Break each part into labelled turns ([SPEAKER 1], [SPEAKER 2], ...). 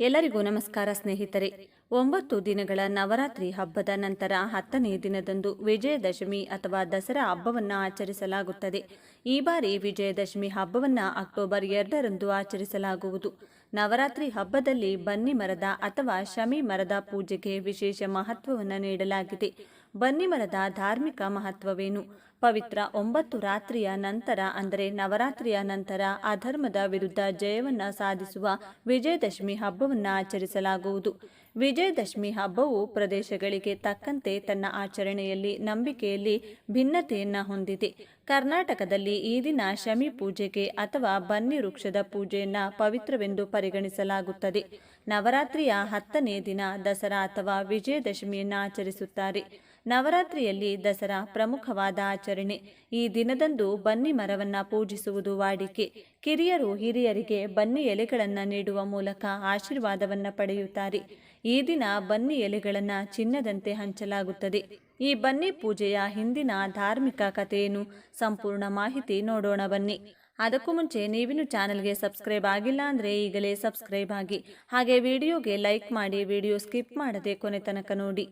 [SPEAKER 1] ಎಲ್ಲರಿಗೂ ನಮಸ್ಕಾರ ಸ್ನೇಹಿತರೆ. ಒಂಬತ್ತು ದಿನಗಳ ನವರಾತ್ರಿ ಹಬ್ಬದ ನಂತರ ಹತ್ತನೇ ದಿನದಂದು ವಿಜಯದಶಮಿ ಅಥವಾ ದಸರಾ ಹಬ್ಬವನ್ನು ಆಚರಿಸಲಾಗುತ್ತದೆ. ಈ ಬಾರಿ ವಿಜಯದಶಮಿ ಹಬ್ಬವನ್ನು ಅಕ್ಟೋಬರ್ ಎರಡರಂದು ಆಚರಿಸಲಾಗುವುದು. ನವರಾತ್ರಿ ಹಬ್ಬದಲ್ಲಿ ಬನ್ನಿ ಮರದ ಅಥವಾ ಶಮಿ ಮರದ ಪೂಜೆಗೆ ವಿಶೇಷ ಮಹತ್ವವನ್ನು ನೀಡಲಾಗಿದೆ. ಬನ್ನಿ ಮರದ ಧಾರ್ಮಿಕ ಮಹತ್ವವೇನು? ಪವಿತ್ರ ಒಂಬತ್ತು ರಾತ್ರಿಯ ನಂತರ ಅಂದರೆ ನವರಾತ್ರಿಯ ನಂತರ ಅಧರ್ಮದ ವಿರುದ್ಧ ಜಯವನ್ನ ಸಾಧಿಸುವ ವಿಜಯದಶಮಿ ಹಬ್ಬವನ್ನು ಆಚರಿಸಲಾಗುವುದು. ವಿಜಯದಶಮಿ ಹಬ್ಬವು ಪ್ರದೇಶಗಳಿಗೆ ತಕ್ಕಂತೆ ತನ್ನ ಆಚರಣೆಯಲ್ಲಿ ನಂಬಿಕೆಯಲ್ಲಿ ಭಿನ್ನತೆಯನ್ನ ಹೊಂದಿದೆ. ಕರ್ನಾಟಕದಲ್ಲಿ ಈ ದಿನ ಶಮಿ ಪೂಜೆಗೆ ಅಥವಾ ಬನ್ನಿ ವೃಕ್ಷದ ಪೂಜೆಯನ್ನ ಪವಿತ್ರವೆಂದು ಪರಿಗಣಿಸಲಾಗುತ್ತದೆ. ನವರಾತ್ರಿಯ ಹತ್ತನೇ ದಿನ ದಸರಾ ಅಥವಾ ವಿಜಯದಶಮಿಯನ್ನು ಆಚರಿಸುತ್ತಾರೆ. ನವರಾತ್ರಿಯಲ್ಲಿ ದಸರಾ ಪ್ರಮುಖವಾದ ಆಚರಣೆ. ಈ ದಿನದಂದು ಬನ್ನಿ ಮರವನ್ನ ಪೂಜಿಸುವುದು ವಾಡಿಕೆ. ಕಿರಿಯರು ಹಿರಿಯರಿಗೆ ಬನ್ನಿ ಎಲೆಗಳನ್ನು ನೀಡುವ ಮೂಲಕ ಆಶೀರ್ವಾದವನ್ನ ಪಡೆಯುತ್ತಾರೆ. ಈ ದಿನ ಬನ್ನಿ ಎಲೆಗಳನ್ನು ಚಿನ್ನದಂತೆ ಹಂಚಲಾಗುತ್ತದೆ. ಈ ಬನ್ನಿ ಪೂಜೆಯ ಹಿಂದಿನ ಧಾರ್ಮಿಕ ಕಥೆಯನ್ನು ಸಂಪೂರ್ಣ ಮಾಹಿತಿ ನೋಡೋಣ ಬನ್ನಿ. ಅದಕ್ಕೂ ಮುಂಚೆ ನೀವಿನೂ ಚಾನಲ್ಗೆ ಸಬ್ಸ್ಕ್ರೈಬ್ ಆಗಿಲ್ಲ ಅಂದರೆ ಈಗಲೇ ಸಬ್ಸ್ಕ್ರೈಬ್ ಆಗಿ. ಹಾಗೆ ವಿಡಿಯೋಗೆ ಲೈಕ್ ಮಾಡಿ ವಿಡಿಯೋ ಸ್ಕಿಪ್ ಮಾಡದೆ ಕೊನೆ ತನಕ ನೋಡಿ.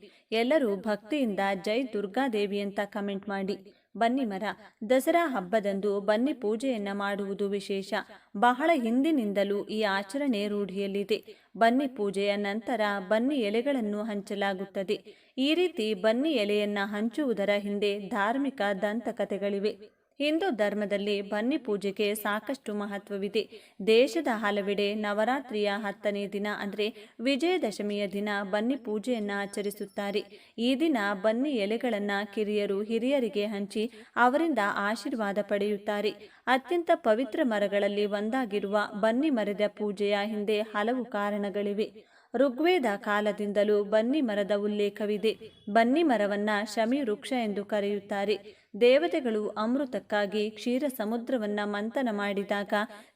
[SPEAKER 1] ಎಲ್ಲರೂ ಭಕ್ತಿಯಿಂದ ಜೈ ದುರ್ಗಾದೇವಿ ಅಂತ ಕಮೆಂಟ್ ಮಾಡಿ. ಬನ್ನಿ ಮರ, ದಸರಾ ಹಬ್ಬದಂದು ಬನ್ನಿ ಪೂಜೆಯನ್ನ ಮಾಡುವುದು ವಿಶೇಷ. ಬಹಳ ಹಿಂದಿನಿಂದಲೂ ಈ ಆಚರಣೆ ರೂಢಿಯಲ್ಲಿದೆ. ಬನ್ನಿ ಪೂಜೆಯ ನಂತರ ಬನ್ನಿ ಎಲೆಗಳನ್ನು ಹಂಚಲಾಗುತ್ತದೆ. ಈ ರೀತಿ ಬನ್ನಿ ಎಲೆಯನ್ನ ಹಂಚುವುದರ ಹಿಂದೆ ಧಾರ್ಮಿಕ ದಂತಕಥೆಗಳಿವೆ. ಹಿಂದೂ ಧರ್ಮದಲ್ಲಿ ಬನ್ನಿ ಪೂಜೆಗೆ ಸಾಕಷ್ಟು ಮಹತ್ವವಿದೆ. ದೇಶದ ಹಲವೆಡೆ ನವರಾತ್ರಿಯ ಹತ್ತನೇ ದಿನ ಅಂದರೆ ವಿಜಯದಶಮಿಯ ದಿನ ಬನ್ನಿ ಪೂಜೆಯನ್ನು ಆಚರಿಸುತ್ತಾರೆ. ಈ ದಿನ ಬನ್ನಿ ಎಲೆಗಳನ್ನು ಕಿರಿಯರು, ಹಿರಿಯರಿಗೆ ಹಂಚಿ ಅವರಿಂದ ಆಶೀರ್ವಾದ ಪಡೆಯುತ್ತಾರೆ. ಅತ್ಯಂತ ಪವಿತ್ರ ಮರಗಳಲ್ಲಿ ಒಂದಾಗಿರುವ ಬನ್ನಿ ಮರದ ಪೂಜೆಯ ಹಿಂದೆ ಹಲವು ಕಾರಣಗಳಿವೆ. ಋಗ್ವೇದ ಕಾಲದಿಂದಲೂ ಬನ್ನಿ ಮರದ ಉಲ್ಲೇಖವಿದೆ. ಬನ್ನಿ ಮರವನ್ನ ಶಮಿ ವೃಕ್ಷ ಎಂದು ಕರೆಯುತ್ತಾರೆ. ದೇವತೆಗಳು ಅಮೃತಕ್ಕಾಗಿ ಕ್ಷೀರ ಸಮುದ್ರವನ್ನ ಮಂಥನ ಮಾಡಿದಾಗ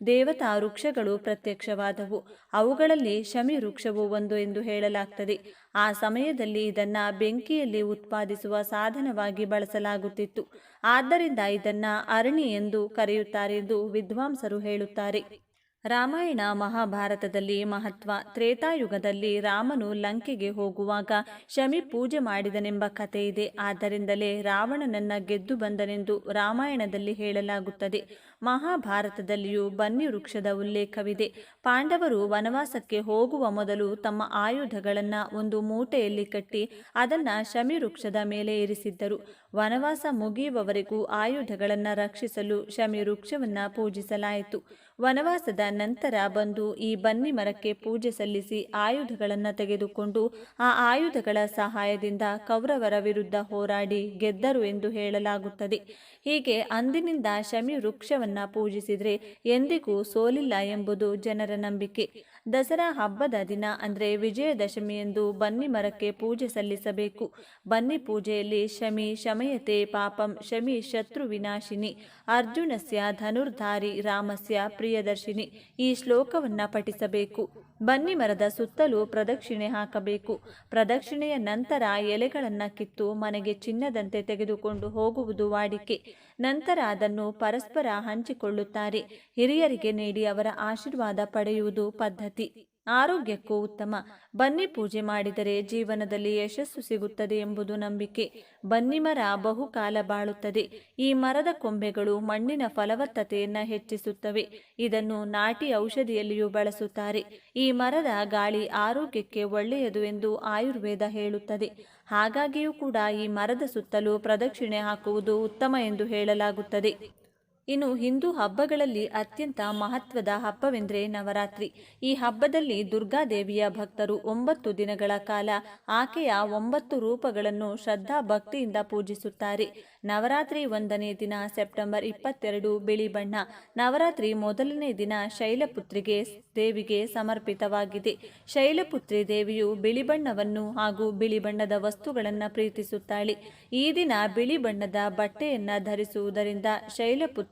[SPEAKER 1] ದೇವತಾ ವೃಕ್ಷಗಳು ಪ್ರತ್ಯಕ್ಷವಾದವು. ಅವುಗಳಲ್ಲಿ ಶಮಿ ವೃಕ್ಷವು ಒಂದು ಎಂದು ಹೇಳಲಾಗ್ತದೆ. ಆ ಸಮಯದಲ್ಲಿ ಇದನ್ನು ಬೆಂಕಿಯಲ್ಲಿ ಉತ್ಪಾದಿಸುವ ಸಾಧನವಾಗಿ ಬಳಸಲಾಗುತ್ತಿತ್ತು. ಆದ್ದರಿಂದ ಇದನ್ನು ಅರಣಿ ಎಂದು ಕರೆಯುತ್ತಾರೆ ಎಂದು ವಿದ್ವಾಂಸರು ಹೇಳುತ್ತಾರೆ. ರಾಮಾಯಣ ಮಹಾಭಾರತದಲ್ಲಿ ಮಹತ್ವ, ತ್ರೇತಾಯುಗದಲ್ಲಿ ರಾಮನು ಲಂಕೆಗೆ ಹೋಗುವಾಗ ಶಮಿ ಪೂಜೆ ಮಾಡಿದನೆಂಬ ಕಥೆ ಇದೆ. ಆದ್ದರಿಂದಲೇ ರಾವಣನನ್ನ ಗೆದ್ದು ಬಂದನೆಂದು ರಾಮಾಯಣದಲ್ಲಿ ಹೇಳಲಾಗುತ್ತದೆ. ಮಹಾಭಾರತದಲ್ಲಿಯೂ ಬನ್ನಿ ವೃಕ್ಷದ ಉಲ್ಲೇಖವಿದೆ. ಪಾಂಡವರು ವನವಾಸಕ್ಕೆ ಹೋಗುವ ಮೊದಲು ತಮ್ಮ ಆಯುಧಗಳನ್ನು ಒಂದು ಮೂಟೆಯಲ್ಲಿ ಕಟ್ಟಿ ಅದನ್ನ ಶಮಿ ವೃಕ್ಷದ ಮೇಲೆ ಇರಿಸಿದ್ದರು. ವನವಾಸ ಮುಗಿಯುವವರೆಗೂ ಆಯುಧಗಳನ್ನು ರಕ್ಷಿಸಲು ಶಮಿ ವೃಕ್ಷವನ್ನ ಪೂಜಿಸಲಾಯಿತು. ವನವಾಸದ ನಂತರ ಬಂದು ಈ ಬನ್ನಿ ಮರಕ್ಕೆ ಪೂಜೆ ಸಲ್ಲಿಸಿ ಆಯುಧಗಳನ್ನು ತೆಗೆದುಕೊಂಡು ಆ ಆಯುಧಗಳ ಸಹಾಯದಿಂದ ಕೌರವರ ವಿರುದ್ಧ ಹೋರಾಡಿ ಗೆದ್ದರು ಎಂದು ಹೇಳಲಾಗುತ್ತದೆ. ಹೀಗೆ ಅಂದಿನಿಂದ ಶಮಿ ವೃಕ್ಷವನ್ನು ಪೂಜಿಸಿದರೆ ಎಂದಿಗೂ ಸೋಲಿಲ್ಲ ಎಂಬುದು ಜನರ ನಂಬಿಕೆ. ದಸರಾ ಹಬ್ಬದ ದಿನ ಅಂದರೆ ವಿಜಯದಶಮಿಯಂದು ಬನ್ನಿ ಮರಕ್ಕೆ ಪೂಜೆ ಸಲ್ಲಿಸಬೇಕು. ಬನ್ನಿ ಪೂಜೆಯಲ್ಲಿ ಶಮಿ, ಶಮಯತೆ, ಪಾಪಂ, ಶಮಿ, ಶತ್ರು ವಿನಾಶಿನಿ, ಅರ್ಜುನಸ್ಯ, ಧನುರ್ಧಾರಿ, ರಾಮಸ್ಯ, ಪ್ರಿಯದರ್ಶಿನಿ ಈ ಶ್ಲೋಕವನ್ನು ಪಠಿಸಬೇಕು. ಬನ್ನಿ ಮರದ ಸುತ್ತಲೂ ಪ್ರದಕ್ಷಿಣೆ ಹಾಕಬೇಕು. ಪ್ರದಕ್ಷಿಣೆಯ ನಂತರ ಎಲೆಗಳನ್ನು ಕಿತ್ತು ಮನೆಗೆ ಚಿನ್ನದಂತೆ ತೆಗೆದುಕೊಂಡು ಹೋಗುವುದು ವಾಡಿಕೆ. ನಂತರ ಅದನ್ನು ಪರಸ್ಪರ ಹಂಚಿಕೊಳ್ಳುತ್ತಾರೆ. ಹಿರಿಯರಿಗೆ ನೀಡಿ ಅವರ ಆಶೀರ್ವಾದ ಪಡೆಯುವುದು ಪದ್ಧತಿ. ಆರೋಗ್ಯಕ್ಕೂ ಉತ್ತಮ. ಬನ್ನಿ ಪೂಜೆ ಮಾಡಿದರೆ ಜೀವನದಲ್ಲಿ ಯಶಸ್ಸು ಸಿಗುತ್ತದೆ ಎಂಬುದು ನಂಬಿಕೆ. ಬನ್ನಿ ಮರ ಬಹುಕಾಲ ಬಾಳುತ್ತದೆ. ಈ ಮರದ ಕೊಂಬೆಗಳು ಮಣ್ಣಿನ ಫಲವತ್ತತೆಯನ್ನು ಹೆಚ್ಚಿಸುತ್ತವೆ. ಇದನ್ನು ನಾಟಿ ಔಷಧಿಯಲ್ಲಿಯೂ ಬಳಸುತ್ತಾರೆ. ಈ ಮರದ ಗಾಳಿ ಆರೋಗ್ಯಕ್ಕೆ ಒಳ್ಳೆಯದು ಎಂದು ಆಯುರ್ವೇದ ಹೇಳುತ್ತದೆ. ಹಾಗಾಗಿಯೂ ಕೂಡ ಈ ಮರದ ಸುತ್ತಲೂ ಪ್ರದಕ್ಷಿಣೆ ಹಾಕುವುದು ಉತ್ತಮ ಎಂದು ಹೇಳಲಾಗುತ್ತದೆ. ಇನ್ನು ಹಿಂದೂ ಹಬ್ಬಗಳಲ್ಲಿ ಅತ್ಯಂತ ಮಹತ್ವದ ಹಬ್ಬವೆಂದರೆ ನವರಾತ್ರಿ. ಈ ಹಬ್ಬದಲ್ಲಿ ದುರ್ಗಾದೇವಿಯ ಭಕ್ತರು ಒಂಬತ್ತು ದಿನಗಳ ಕಾಲ ಆಕೆಯ ಒಂಬತ್ತು ರೂಪಗಳನ್ನು ಶ್ರದ್ಧಾ ಭಕ್ತಿಯಿಂದ ಪೂಜಿಸುತ್ತಾರೆ. ನವರಾತ್ರಿ ಒಂದನೇ ದಿನ ಸೆಪ್ಟೆಂಬರ್ ಇಪ್ಪತ್ತೆರಡು ಬಿಳಿ ಬಣ್ಣ. ನವರಾತ್ರಿ ಮೊದಲನೇ ದಿನ ಶೈಲಪುತ್ರಿಗೆ ದೇವಿಗೆ ಸಮರ್ಪಿತವಾಗಿದೆ. ಶೈಲಪುತ್ರಿ ದೇವಿಯು ಬಿಳಿ ಬಣ್ಣವನ್ನು ಹಾಗೂ ಬಿಳಿ ಬಣ್ಣದ ವಸ್ತುಗಳನ್ನು ಪ್ರೀತಿಸುತ್ತಾಳೆ. ಈ ದಿನ ಬಿಳಿ ಬಣ್ಣದ ಬಟ್ಟೆಯನ್ನು ಧರಿಸುವುದರಿಂದ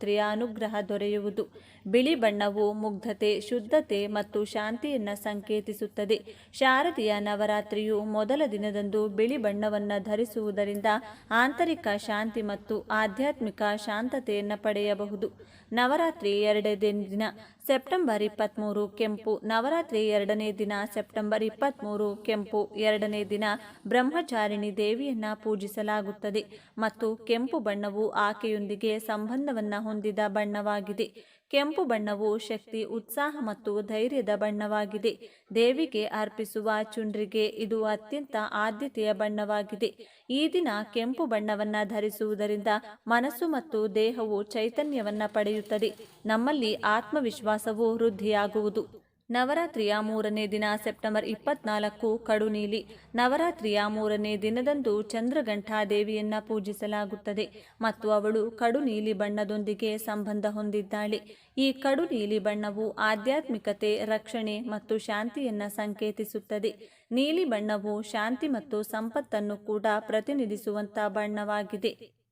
[SPEAKER 1] ಶೈಲಪುತ್ರಿಯ ಅನುಗ್ರಹ ದೊರೆಯುವುದು. ಬಿಳಿ ಬಣ್ಣವು ಮುಗ್ಧತೆ, ಶುದ್ಧತೆ ಮತ್ತು ಶಾಂತಿಯನ್ನು ಸಂಕೇತಿಸುತ್ತದೆ. ಶಾರದೀಯ ನವರಾತ್ರಿಯು ಮೊದಲ ದಿನದಂದು ಬಿಳಿ ಬಣ್ಣವನ್ನು ಧರಿಸುವುದರಿಂದ ಆಂತರಿಕ ಶಾಂತಿ ಮತ್ತು ಆಧ್ಯಾತ್ಮಿಕ ಶಾಂತತೆಯನ್ನು ಪಡೆಯಬಹುದು. ನವರಾತ್ರಿ ಎರಡನೇ ದಿನ, ಸೆಪ್ಟೆಂಬರ್ ಇಪ್ಪತ್ತ್ಮೂರು ಕೆಂಪು. ನವರಾತ್ರಿ ಎರಡನೇ ದಿನ, ಸೆಪ್ಟೆಂಬರ್ ಇಪ್ಪತ್ತ್ಮೂರು ಕೆಂಪು. ಎರಡನೇ ದಿನ, ಬ್ರಹ್ಮಚಾರಿಣಿ ದೇವಿಯನ್ನು ಪೂಜಿಸಲಾಗುತ್ತದೆ ಮತ್ತು ಕೆಂಪು ಬಣ್ಣವು ಆಕೆಯೊಂದಿಗೆ ಸಂಬಂಧವನ್ನು ಹೊಂದಿದ ಬಣ್ಣವಾಗಿದೆ. ಕೆಂಪು ಬಣ್ಣವು ಶಕ್ತಿ, ಉತ್ಸಾಹ ಮತ್ತು ಧೈರ್ಯದ ಬಣ್ಣವಾಗಿದೆ. ದೇವಿಗೆ ಅರ್ಪಿಸುವ ಚುಂಡ್ರಿಗೆ ಇದು ಅತ್ಯಂತ ಆದ್ಯತೆಯ ಬಣ್ಣವಾಗಿದೆ. ಈ ದಿನ ಕೆಂಪು ಬಣ್ಣವನ್ನು ಧರಿಸುವುದರಿಂದ ಮನಸ್ಸು ಮತ್ತು ದೇಹವು ಚೈತನ್ಯವನ್ನು ಪಡೆಯುತ್ತದೆ. ನಮ್ಮಲ್ಲಿ ಆತ್ಮವಿಶ್ವಾಸವು ವೃದ್ಧಿಯಾಗುವುದು. ನವರಾತ್ರಿಯ ಮೂರನೇ ದಿನ ಸೆಪ್ಟೆಂಬರ್ ಇಪ್ಪತ್ನಾಲ್ಕು ಕಡು ನೀಲಿ. ನವರಾತ್ರಿಯ ಮೂರನೇ ದಿನದಂದು ಚಂದ್ರಘಂಠಾ ದೇವಿಯನ್ನ ಪೂಜಿಸಲಾಗುತ್ತದೆ ಮತ್ತು ಅವಳು ಕಡು ನೀಲಿ ಬಣ್ಣದೊಂದಿಗೆ ಸಂಬಂಧ ಹೊಂದಿದ್ದಾಳೆ. ಈ ಕಡು ನೀಲಿ ಬಣ್ಣವು ಆಧ್ಯಾತ್ಮಿಕತೆ, ರಕ್ಷಣೆ ಮತ್ತು ಶಾಂತಿಯನ್ನ ಸಂಕೇತಿಸುತ್ತದೆ. ನೀಲಿ ಬಣ್ಣವು ಶಾಂತಿ ಮತ್ತು ಸಂಪತ್ತನ್ನು ಕೂಡ ಪ್ರತಿನಿಧಿಸುವಂತ ಬಣ್ಣವಾಗಿದೆ.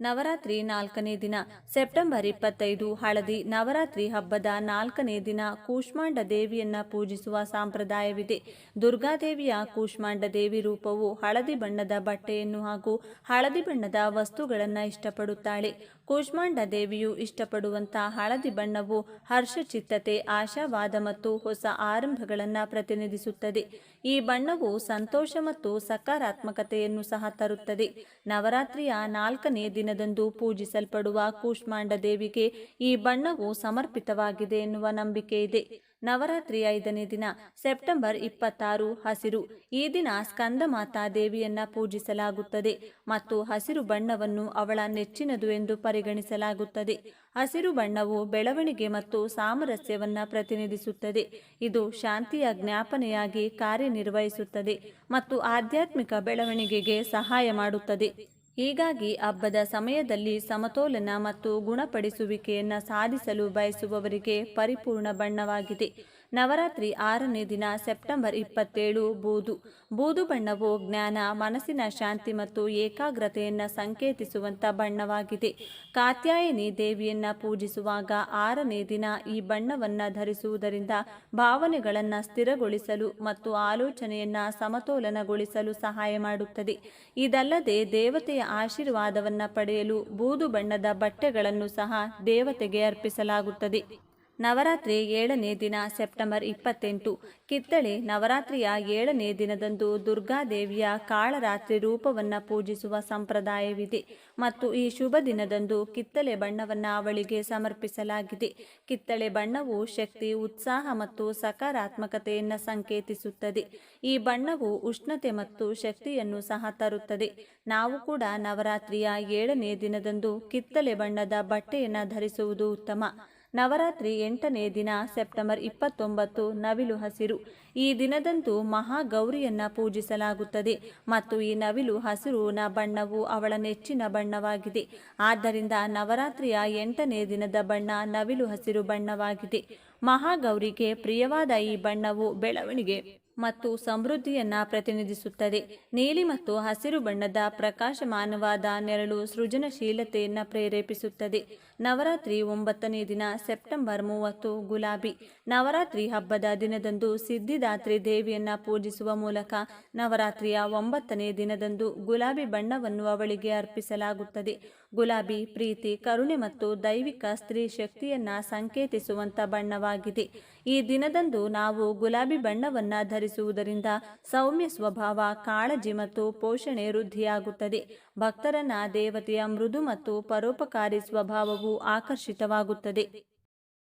[SPEAKER 1] ನವರಾತ್ರಿ ನಾಲ್ಕನೇ ದಿನ. ಸೆಪ್ಟೆಂಬರ್ ಇಪ್ಪತ್ತೈದು ಹಳದಿ ನವರಾತ್ರಿ ಹಬ್ಬದ ನಾಲ್ಕನೇ ದಿನ ಕೂಷ್ಮಾಂಡ ದೇವಿಯನ್ನ ಪೂಜಿಸುವ ಸಂಪ್ರದಾಯವಿದೆ. ದುರ್ಗಾದೇವಿಯ ಕೂಷ್ಮಾಂಡ ದೇವಿ ರೂಪವು ಹಳದಿ ಬಣ್ಣದ ಬಟ್ಟೆಯನ್ನು ಹಾಗೂ ಹಳದಿ ಬಣ್ಣದ ವಸ್ತುಗಳನ್ನು ಇಷ್ಟಪಡುತ್ತಾಳೆ. ಕೂಷ್ಮಾಂಡ ದೇವಿಯು ಇಷ್ಟಪಡುವಂಥ ಹಳದಿ ಬಣ್ಣವು ಹರ್ಷಚಿತ್ತತೆ, ಆಶಾವಾದ ಮತ್ತು ಹೊಸ ಆರಂಭಗಳನ್ನು ಪ್ರತಿನಿಧಿಸುತ್ತದೆ. ಈ ಬಣ್ಣವು ಸಂತೋಷ ಮತ್ತು ಸಕಾರಾತ್ಮಕತೆಯನ್ನು ಸಹ ತರುತ್ತದೆ. ನವರಾತ್ರಿಯ ನಾಲ್ಕನೇ ದಿನದಂದು ಪೂಜಿಸಲ್ಪಡುವ ಕೂಷ್ಮಾಂಡ ದೇವಿಗೆ ಈ ಬಣ್ಣವು ಸಮರ್ಪಿತವಾಗಿದೆ ಎನ್ನುವ ನಂಬಿಕೆ ಇದೆ. ನವರಾತ್ರಿ ಐದನೇ ದಿನ, ಸೆಪ್ಟೆಂಬರ್ ಇಪ್ಪತ್ತಾರು, ಹಸಿರು. ಈ ದಿನ ಸ್ಕಂದಮಾತಾ ದೇವಿಯನ್ನ ಪೂಜಿಸಲಾಗುತ್ತದೆ ಮತ್ತು ಹಸಿರು ಬಣ್ಣವನ್ನು ಅವಳ ನೆಚ್ಚಿನದು ಎಂದು ಪರಿಗಣಿಸಲಾಗುತ್ತದೆ. ಹಸಿರು ಬಣ್ಣವು ಬೆಳವಣಿಗೆ ಮತ್ತು ಸಾಮರಸ್ಯವನ್ನ ಪ್ರತಿನಿಧಿಸುತ್ತದೆ. ಇದು ಶಾಂತಿಯ ಜ್ಞಾಪನೆಯಾಗಿ ಕಾರ್ಯನಿರ್ವಹಿಸುತ್ತದೆ ಮತ್ತು ಆಧ್ಯಾತ್ಮಿಕ ಬೆಳವಣಿಗೆಗೆ ಸಹಾಯ ಮಾಡುತ್ತದೆ. ಹೀಗಾಗಿ ಹಬ್ಬದ ಸಮಯದಲ್ಲಿ ಸಮತೋಲನ ಮತ್ತು ಗುಣಪಡಿಸುವಿಕೆಯನ್ನು ಸಾಧಿಸಲು ಬಯಸುವವರಿಗೆ ಪರಿಪೂರ್ಣ ಬಣ್ಣವಾಗಿದೆ. ನವರಾತ್ರಿ ಆರನೇ ದಿನ ಸೆಪ್ಟೆಂಬರ್ ಇಪ್ಪತ್ತೇಳು, ಬೂದು. ಬೂದು ಬಣ್ಣವು ಜ್ಞಾನ, ಮನಸ್ಸಿನ ಶಾಂತಿ ಮತ್ತು ಏಕಾಗ್ರತೆಯನ್ನು ಸಂಕೇತಿಸುವಂಥ ಬಣ್ಣವಾಗಿದೆ. ಕಾತ್ಯಾಯಿನಿ ದೇವಿಯನ್ನ ಪೂಜಿಸುವಾಗ ಆರನೇ ದಿನ ಈ ಬಣ್ಣವನ್ನು ಧರಿಸುವುದರಿಂದ ಭಾವನೆಗಳನ್ನು ಸ್ಥಿರಗೊಳಿಸಲು ಮತ್ತು ಆಲೋಚನೆಯನ್ನು ಸಮತೋಲನಗೊಳಿಸಲು ಸಹಾಯ ಮಾಡುತ್ತದೆ. ಇದಲ್ಲದೆ ದೇವತೆಯ ಆಶೀರ್ವಾದವನ್ನು ಪಡೆಯಲು ಬೂದು ಬಣ್ಣದ ಬಟ್ಟೆಗಳನ್ನು ಸಹ ದೇವತೆಗೆ ಅರ್ಪಿಸಲಾಗುತ್ತದೆ. ನವರಾತ್ರಿ ಏಳನೇ ದಿನ ಸೆಪ್ಟೆಂಬರ್ ಇಪ್ಪತ್ತೆಂಟು. ಕಿತ್ತಳೆ ನವರಾತ್ರಿಯ ಏಳನೇ ದಿನದಂದು ದುರ್ಗಾದೇವಿಯ ಕಾಳರಾತ್ರಿ ರೂಪವನ್ನು ಪೂಜಿಸುವ ಸಂಪ್ರದಾಯವಿದೆ. ಮತ್ತು ಈ ಶುಭ ದಿನದಂದು ಕಿತ್ತಳೆ ಬಣ್ಣವನ್ನು ಅವಳಿಗೆ ಸಮರ್ಪಿಸಲಾಗಿದೆ. ಕಿತ್ತಳೆ ಬಣ್ಣವು ಶಕ್ತಿ, ಉತ್ಸಾಹ ಮತ್ತು ಸಕಾರಾತ್ಮಕತೆಯನ್ನು ಸಂಕೇತಿಸುತ್ತದೆ. ಈ ಬಣ್ಣವು ಉಷ್ಣತೆ ಮತ್ತು ಶಕ್ತಿಯನ್ನು ಸಹ ತರುತ್ತದೆ. ನಾವು ಕೂಡ ನವರಾತ್ರಿಯ ಏಳನೇ ದಿನದಂದು ಕಿತ್ತಳೆ ಬಣ್ಣದ ಬಟ್ಟೆಯನ್ನು ಧರಿಸುವುದು ಉತ್ತಮ. ನವರಾತ್ರಿ ಎಂಟನೇ ದಿನ ಸೆಪ್ಟೆಂಬರ್ ಇಪ್ಪತ್ತೊಂಬತ್ತು ನವಿಲು ಹಸಿರು. ಈ ದಿನದಂದು ಮಹಾಗೌರಿಯನ್ನ ಪೂಜಿಸಲಾಗುತ್ತದೆ ಮತ್ತು ಈ ನವಿಲು ಹಸಿರುನ ಬಣ್ಣವು ಅವಳ ನೆಚ್ಚಿನ ಬಣ್ಣವಾಗಿದೆ. ಆದ್ದರಿಂದ ನವರಾತ್ರಿಯ ಎಂಟನೇ ದಿನದ ಬಣ್ಣ ನವಿಲು ಹಸಿರು ಬಣ್ಣವಾಗಿದೆ. ಮಹಾಗೌರಿಗೆ ಪ್ರಿಯವಾದ ಈ ಬಣ್ಣವು ಬೆಳವಣಿಗೆ ಮತ್ತು ಸಮೃದ್ಧಿಯನ್ನ ಪ್ರತಿನಿಧಿಸುತ್ತದೆ. ನೀಲಿ ಮತ್ತು ಹಸಿರು ಬಣ್ಣದ ಪ್ರಕಾಶಮಾನವಾದ ನೆರಳು ಸೃಜನಶೀಲತೆಯನ್ನು ಪ್ರೇರೇಪಿಸುತ್ತದೆ. ನವರಾತ್ರಿ ಒಂಬತ್ತನೇ ದಿನ ಸೆಪ್ಟೆಂಬರ್ ಮೂವತ್ತು ಗುಲಾಬಿ. ನವರಾತ್ರಿ ಹಬ್ಬದ ದಿನದಂದು ಸಿದ್ಧಿದಾತ್ರಿ ದೇವಿಯನ್ನ ಪೂಜಿಸುವ ಮೂಲಕ ನವರಾತ್ರಿಯ ಒಂಬತ್ತನೇ ದಿನದಂದು ಗುಲಾಬಿ ಬಣ್ಣವನ್ನು ಅವಳಿಗೆ ಅರ್ಪಿಸಲಾಗುತ್ತದೆ. ಗುಲಾಬಿ, ಪ್ರೀತಿ, ಕರುಣೆ ಮತ್ತು ದೈವಿಕ ಸ್ತ್ರೀ ಶಕ್ತಿಯನ್ನ ಸಂಕೇತಿಸುವಂತ ಬಣ್ಣವಾಗಿದೆ. ಈ ದಿನದಂದು ನಾವು ಗುಲಾಬಿ ಬಣ್ಣವನ್ನ ಧರಿಸುವುದರಿಂದ ಸೌಮ್ಯ ಸ್ವಭಾವ, ಕಾಳಜಿ ಮತ್ತು ಪೋಷಣೆ ವೃದ್ಧಿಯಾಗುತ್ತದೆ. ಭಕ್ತರನ್ನ ದೇವತೆಯ ಮೃದು ಮತ್ತು ಪರೋಪಕಾರಿ ಸ್ವಭಾವವು ಆಕರ್ಷಿತವಾಗುತ್ತದೆ.